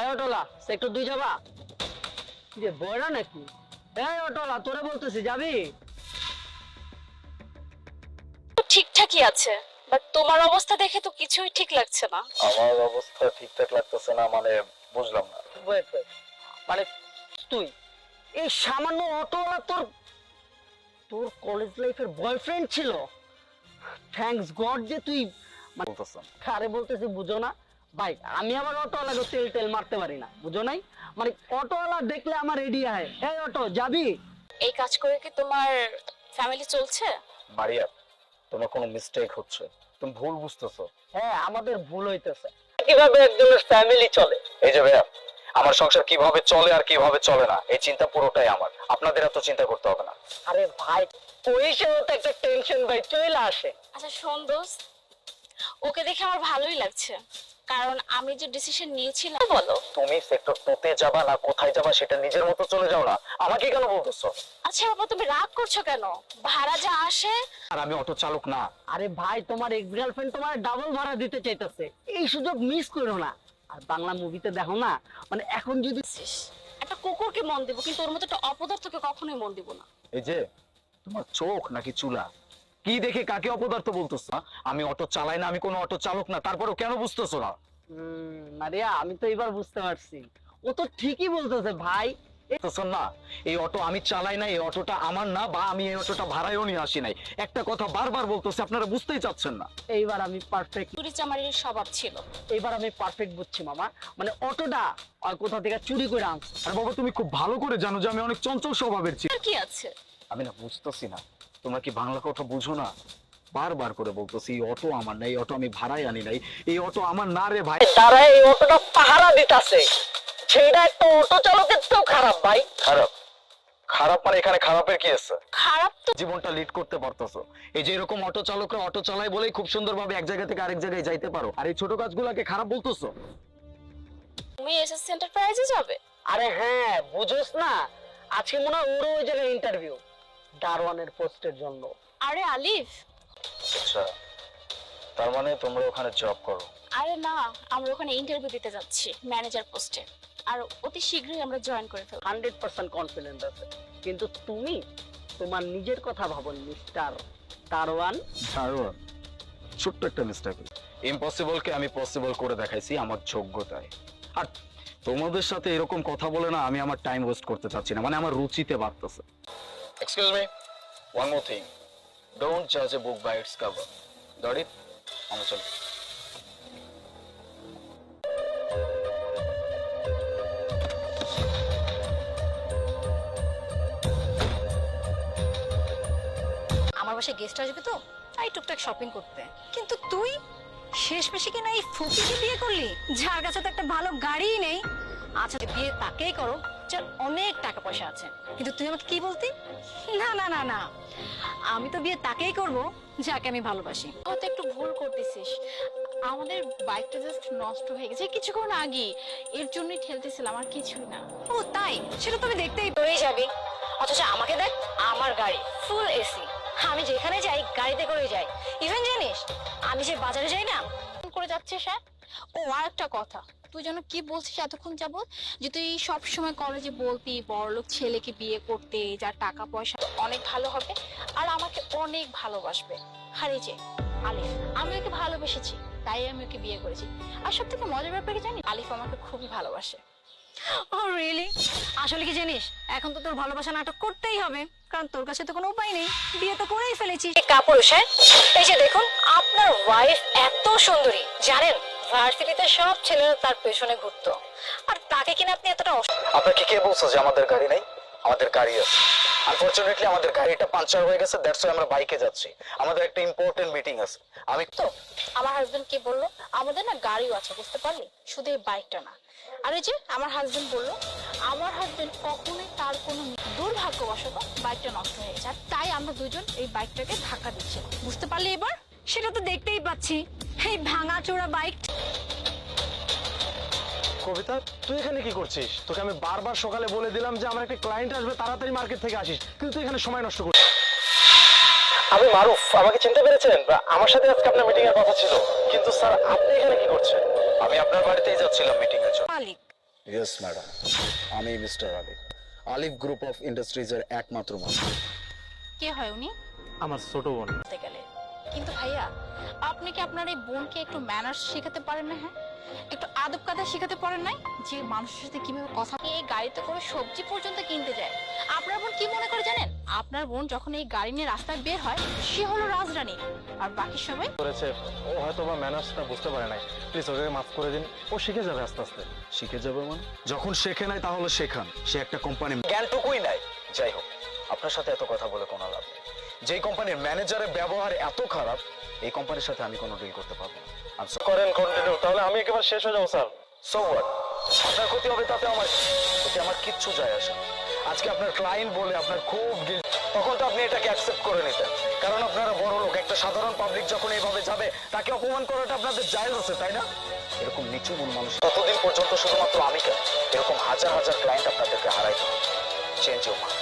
এই অটোলা সেক্টর দুই যাবা? বয়রা নাকি? এই অটোলা তোরে বলতেছি যাবি? ঠিকঠাকই আছে বাট তোমার অবস্থা দেখে তো কিছুই ঠিক লাগছে না। আমার অবস্থা ঠিকঠাক লাগতেছে না মানে বুঝলাম না. মানে তুই এই সামান্য অটোওয়ালা তোর তোর কলেজ লাইফের বয়ফ্রেন্ড ছিল? থ্যাঙ্কস গড যে তুই বলতেছেন। আরে বলতেছি বুঝো না? ভাই আমি আবার অটোওয়ালাকে তেল তেল মারতে পারি না বুঝো নাই? মানে অটোওয়ালা দেখলে আমার রেডি হয় এই অটো যাবি? এই কাজ করে কি তোমার ফ্যামিলি চলছে? মারিয়া তোমার কোনো মিস্টেক হচ্ছে। তুমি ভুল বুঝতেছো। হ্যাঁ আমাদের ভুল হইতেছে। কীভাবে একজনের ফ্যামিলি চলে? এই যে ভাইয়া আমার সংসার কীভাবে চলে আর কীভাবে চলে না এই চিন্তা পুরোটাই আমার। আপনাদের এত চিন্তা করতে হবে না। আরে ভাই ওই সময় তো একটা টেনশন ভাই চলে আসে। আচ্ছা শোন দোস্ত ওকে দেখে আমার ভালোই লাগছে। কারণ আমি যে ডিসিশন নিয়েছিলাম বলো। তুমি সেক্টর টুতে যাবা না কোথায় যাবা সেটা নিজের মতো চলে যাও না। আমাকে কেন বলতেছো? আচ্ছা বাবা তুমি রাগ করছ কেন? ভাড়া যা আসে। আর আমি অটো চালক না। আরে ভাই তোমার এক্স গার্লফ্রেন্ড তোমার ডাবল ভাড়া দিতে চাইতেছে। এই সুযোগ মিস করো না। আর বাংলা মুভিতে দেখো না মানে এখন যদি একটা কুকুরকে মন দিব কিন্তু ওর মতো একটা অপদার্থকে কখনোই মন দিব না। এই যে তোমার চোখ নাকি চুলা? কি দেখে কাকে অপদার্থ বলতেছো? হ্যাঁ? আমি অটো চালাই না আমি কোনো অটো চালক না তারপরেও কেন বুঝতেছো না? মারিয়া আমি তো এবার বুঝতে পারছি। ও তো ঠিকই বলতেছে ভাই। না? এই অটো আমি চালাই না এই অটোটা আমার না বা আমি এই অটোটা ভাড়ায়ও নিয়ে আসি নাই। একটা কথা বারবার বলতেছে আপনারা বুঝতেই চাচ্ছেন না। এইবার আমি পারফেক্ট চুরি চামারির স্বভাব ছিল। এইবার আমি পারফেক্ট বুঝছি মামা। মানে অটোটা আর কোথা থেকে চুরি করে আনছে? আর বাবা তুমি খুব ভালো করে জানো যে আমি অনেক চঞ্চল স্বভাবের ছি আর কি আছে? আমি না বুঝতেছি না। তোমরা কি বাংলা কথা বুঝো না? বারবার করে বলতেছি এই অটো আমার না এই অটো আমি ভাড়ায় আনি নাই। এই অটো আমার না রে ভাই। তারা এই অটোটা পাহারা দিতাছে। সেটা একটা অটো চালকের তো খারাপ ভাই। খারাপ? খারাপ মানে এখানে খারাপের কি আছে? খারাপ তো জীবনটা লিড করতে পারতেছো। এই যে এরকম অটো চালকরা অটো চালায় বলেই খুব সুন্দরভাবে এক জায়গা থেকে আরেক জায়গায় যাইতে পারো। আর এই ছোট কাজগুলোকে খারাপ বলতেছো? তুমি এসএস এন্টারপ্রাইজে যাবে? আরে হ্যাঁ বুঝোস না। আজকে মনে হয় ওরও ওই জায়গায় ইন্টারভিউ দারোয়ানের পোস্টের জন্য। আরে আলিফ। আচ্ছা তার মানে তোমরা ওখানে জব করো। আরে না আমরা ওখানে ইন্টারভিউ দিতে যাচ্ছি ম্যানেজার পোস্টে আর অতি শীঘ্রই আমরা জয়েন করে ফেলব। হান্ড্রেড পার্সেন্ট কনফিডেন্ট আছে। কিন্তু তুমি তোমার নিজের কথা ভাবো মিস্টার দারোয়ান। দারুণ ছোট্ট একটা মিস্টেক ইম্পসিবলকে আমি পসিবল করে দেখাইছি আমার যোগ্যতায়। আর তোমাদের সাথে এরকম কথা বলে না আমি আমার টাইম ওয়েস্ট করতে চাচ্ছি না। মানে আমার রুচিতে বাড়তেছে। Excuse me one more thing don't জাজ a book by its cover got it আমরা চল আমার বাসায় গেস্ট আসবে তো? তাই টুকটাক শপিং করতে। কিন্তু তুই শেষ মেশে কিনা এই ফকিকে বিয়ে করলি? যার কাছে তো একটা ভালো গাড়িই নেই। আচ্ছা বিয়ে তাকেই করো। যার অনেক টাকা পয়সা আছে। কিন্তু তুই আমাকে কি বলতি? না না না না। আমি তো বিয়ে তাকেই করব যাকে আমি ভালোবাসি। হয়তো একটু ভুল করতেছিস। আমাদের বাইকটা জাস্ট নষ্ট হয়ে গেছে। কিছুক্ষণ আগে এর জন্যই ঠেলতেছিলাম আর কিছুই না। ও তাই? সেটা তো আমি দেখতেই পেয়ে যাবি। অথচ আমাকে দেখ আমার গাড়ি ফুল এসি আমি যেখানে যাই গাড়িতে করে যাই। ইভেন জানিস আমি যে বাজারে যাই না করে যাচ্ছে স্যার। ও আর একটা কথা। তুই যেন কি বলছিস এতক্ষণ যাবত যে তুই সব সময় কলেজে বলতি বড়লোক ছেলেকে বিয়ে করতে, যার টাকা পয়সা অনেক ভালো হবে আর আমাকে অনেক ভালোবাসবে। এই যে, আলিফ, আমি ওকে ভালোবেসেছি, তাই আমি ওকে বিয়ে করেছি। আর সব থেকে মজার ব্যাপার কি জানি আলিফ আমাকে খুবই ভালোবাসে। ও রিয়েলি আসলে কি জানিস? এখন তো তোর ভালোবাসা নাটক করতেই হবে, কারণ তোর কাছে তো কোনো উপায় নেই। বিয়ে তো করেই ফেলেছিস কাপুরুষ হ্যাঁ? এই যে দেখুন, আপনার ওয়াইফ এত সুন্দরী, জানেন? ভার্সিটিতে সব ছেলেরা তার পেছনে ঘুরতো। আর তাকে কিনা আপনি এতটা আপনাকে কে বলছো যে আমাদের গাড়ি নাই? আমাদের গাড়ি আছে। আনফরচুনেটলি আমাদের গাড়িটা পাঞ্চার হয়ে গেছে দ্যাটস আমরা বাইকে যাচ্ছি। আমাদের একটা ইম্পর্টেন্ট মিটিং আছে। আমি তো আমার হাজবেন্ড কি বলল? আমাদের না গাড়িও আছে বুঝতে পারলি? শুধু এই বাইকটা না। আর এই যে আমার হাজবেন্ড বলল আমার হাজবেন্ড কখনোই তার কোনো দুর্ভাগ্যবশত বাইকটা নষ্ট হয়ে গেছে। আর তাই আমরা দুজন এই বাইকটাকে ধাক্কা দিচ্ছি। বুঝতে পারলি এবার? সেটা তো দেখতেই পাচ্ছি। এই ভাঙা চোরা বাইক কবিতা তুই এখানে কি করছিস? তোকে আমি বারবার সকালে বলে দিলাম যে আমার একটা ক্লায়েন্ট আসবে তাড়াতাড়ি মার্কেট থেকে আসিস। কিন্তু তুই এখানে সময় নষ্ট করছিস আমি মারুফ আমাকে চিনতে পেরেছেন আমার সাথে আজকে আপনার মিটিং এর কথা ছিল। কিন্তু স্যার আপনি এখানে কি করছেন? আমি আপনার বাড়িতেই যাচ্ছিলাম মিটিং এর জন্য। মালিক। ইয়েস ম্যাডাম আমি mister Alif. Alif group of ইন্ডাস্ট্রিজের একমাত্র মানুষ। কে হয় উনি? আমার ছোট বোন। কিন্তু ভাইয়া আপনি কি আপনার এই বোনকে একটু ম্যানার্স শেখাতে পারেন না হ্যাঁ? একটু আদব কাদা শেখাতে পারেন নাই? যে মানুষের সাথে কীভাবে কথা এই গাড়িতে করে সবজি পর্যন্ত কিনতে যায়। আপনার বোন কি মনে করে জানেন? আপনার বোন যখন এই গাড়ি নিয়ে রাস্তায় বের হয় সে হলো রাজরানী। আর বাকি সবাই? করেছে ও হয়তো বা ম্যানার্সটা বুঝতে পারে নাই। প্লিজ ওকে মাফ করে দিন। ও শিখে যাবে আস্তে আস্তে। শিখে যাবে মানে? যখন শেখে নাই তাহলে শেখান। সে একটা কোম্পানি জ্ঞানটুকুই নাই। যাই হোক আপনার সাথে এত কথা বলে কোনো লাভ নেই। যেই কোম্পানির ম্যানেজারের ব্যবহার এত খারাপ এই কোম্পানির সাথে আমি কোনো ডিল করতে পারব না। করেন কন্টিনিউ তাহলে আমি একেবারে শেষ হয়ে যাব স্যার। What? আপনার ক্ষতি হবে তাতে আমার ক্ষতি আমার কিচ্ছু যায় আসে আজকে আপনার ক্লায়েন্ট বলে আপনার খুব তখন তো আপনি এটাকে অ্যাকসেপ্ট করে নিতেন। কারণ আপনারা বড় লোক একটা সাধারণ পাবলিক যখন এইভাবে যাবে তাকে অপমান করাটা আপনাদের জায়েজ আছে তাই না? এরকম নিচু মন মানুষ ততদিন পর্যন্ত শুধুমাত্র আমি কেন? এরকম হাজার হাজার ক্লায়েন্ট আপনাদেরকে হারাইতে হবে। Change mind